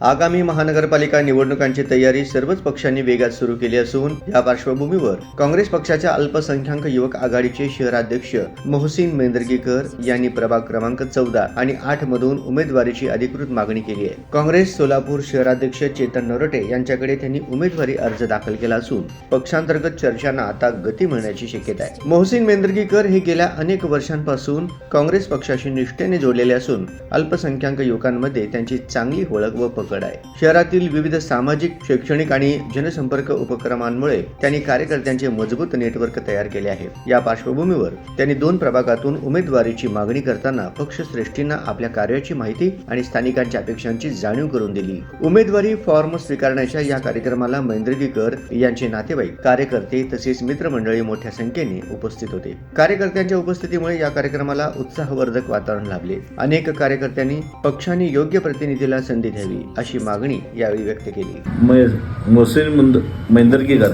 आगामी महानगरपालिका निवडणुकांची तयारी सर्वच पक्षांनी वेगात सुरू केली असून या पार्श्वभूमीवर काँग्रेस पक्षाच्या अल्पसंख्याक युवक आघाडीचे शहराध्यक्ष मोहसिन मेंदर्गीकर यांनी प्रभाग क्रमांक चौदा आणि आठ मधून उमेदवारीची अधिकृत मागणी केली आहे. काँग्रेस सोलापूर शहराध्यक्ष चेतन नरोटे यांच्याकडे त्यांनी उमेदवारी अर्ज दाखल केला असून पक्षांतर्गत चर्चांना आता गती मिळण्याची शक्यता आहे. मोहसिन मेंदर्गीकर हे गेल्या अनेक वर्षांपासून काँग्रेस पक्षाशी निष्ठेने जोडलेले असून अल्पसंख्याक युवकांमध्ये त्यांची चांगली ओळख व पकड आहे. शहरातील विविध सामाजिक शैक्षणिक आणि जनसंपर्क उपक्रमांमुळे त्यांनी कार्यकर्त्यांचे मजबूत नेटवर्क तयार केले आहे. या पार्श्वभूमीवर त्यांनी दोन प्रभागातून उमेदवारीची मागणी करताना पक्षश्रेष्ठींना आपल्या कार्याची माहिती आणि स्थानिकांच्या अपेक्षांची जाणीव करून दिली. उमेदवारी फॉर्म स्वीकारण्याच्या या कार्यक्रमाला मैंद्रगीकर यांचे नातेवाईक कार्यकर्ते तसेच मित्रमंडळी मोठ्या संख्येने उपस्थित होते. कार्यकर्त्यांच्या उपस्थितीमुळे या कार्यक्रमाला उत्साहवर्धक वातावरण लाभले. अनेक कार्यकर्त्यांनी पक्षाने योग्य प्रतिनिधीला संधी द्यावी. अशी मागणी यावेळी व्यक्त केली. मै मोहसिन मुंद मैंदर्गीकर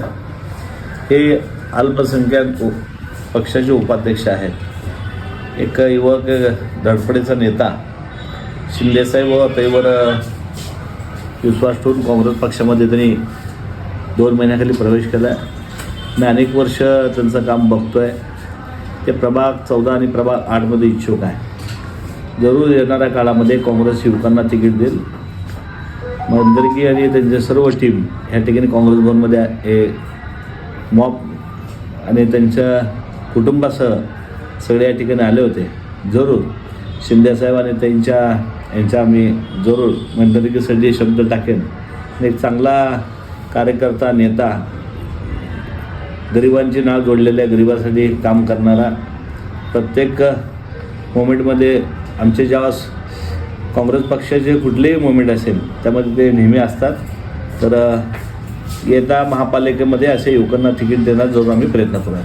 हे अल्पसंख्याक पक्षाचे उपाध्यक्ष आहेत. एक युवक धडपडेचा नेता. शिंदेसाहेब व विश्वास ठेवून काँग्रेस पक्षामध्ये त्यांनी दोन महिन्याखाली प्रवेश केला मी अनेक वर्ष त्यांचं काम बघतो आहे ते प्रभाग चौदा आणि प्रभाग आठमध्ये इच्छुक आहे. जरूर येणाऱ्या काळामध्ये काँग्रेस युवकांना तिकीट देईल. मंदरगी आणि त्यांच्या सर्व टीम ह्या ठिकाणी काँग्रेस भवनमध्ये हे मॉप आणि त्यांच्या कुटुंबासह सगळे या ठिकाणी आले होते. जरूर. शिंदेसाहेब आणि त्यांच्या यांच्या आम्ही जरूर मंदरगीसाठी शब्द टाकेन. एक चांगला कार्यकर्ता नेता गरिबांची नाळ जोडलेल्या गरिबासाठी काम करणारा प्रत्येक मोमेंटमध्ये आमचे जेव्हा काँग्रेस पक्षाचे कुठलेही मुवमेंट असेल त्यामध्ये ते नेहमी असतात. तर येत्या महापालिकेमध्ये असे युवकांना तिकीट देण्यास जरूर आम्ही प्रयत्न करू.